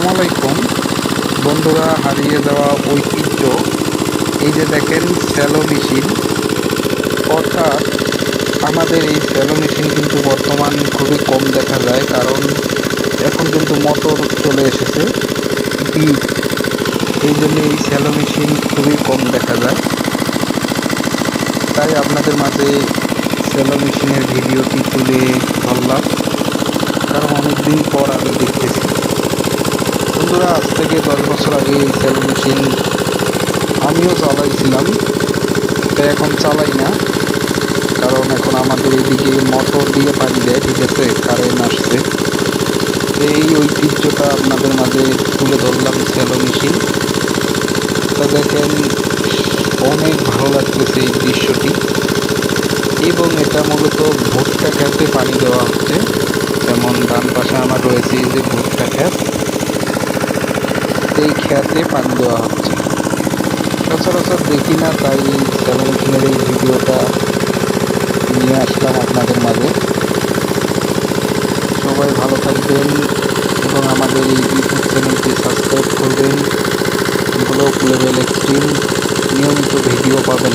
আসসালামু আলাইকুম বন্ধুরা, হারিয়ে যাওয়া ঐতিহ্য। এই যে দেখেন স্যালো মেশিন। অর্থাৎ আমাদের এই স্যালো মেশিন কিন্তু বর্তমান খুবই কম দেখা যায়, কারণ এখন কিন্তু মোটর চলে এসেছে ডিপ এই জন্য এই স্যালো মেশিন খুবই কম দেখা যায়। তাই আপনাদের মাঝে স্যালো মেশিনের ভিডিওটি তুলে ধরলাম। কারণ অনেকদিন পর আমি দেখতেছি। বছর আগে এই মেশিন আমিও চালাইছিলাম, তো এখন চালাই না, কারণ এখন আমাদের এদিকে মোটর দিয়ে পানি দেয়, ঠিক আছে? কারেন্ট আসছে। এই ঐতিহ্যটা আপনাদের মাঝে তুলে ধরলাম স্যালো মেশিন তো দেখেন, অনেক ভালো লাগতেছে এই দৃশ্যটি। এবং এটা মূলত ভুট্টা খেতে পানি দেওয়া হচ্ছে। যেমন ডান পাশে আমার রয়েছে এই যে ভুট্টা খ্যাত এই খেয়াতে পানি দেওয়া হচ্ছে। সচরাচর দেখি না, তাই মেশিনের এই ভিডিওটা নিয়ে আসলাম আপনাদের মাঝে। সবাই ভালো থাকবেন এবং আমাদের এই ইউটিউব চ্যানেলটি সাবস্ক্রাইব করবেন। ব্লক লেভেল এক্সট্রিম নিয়মিত ভিডিও পাবেন।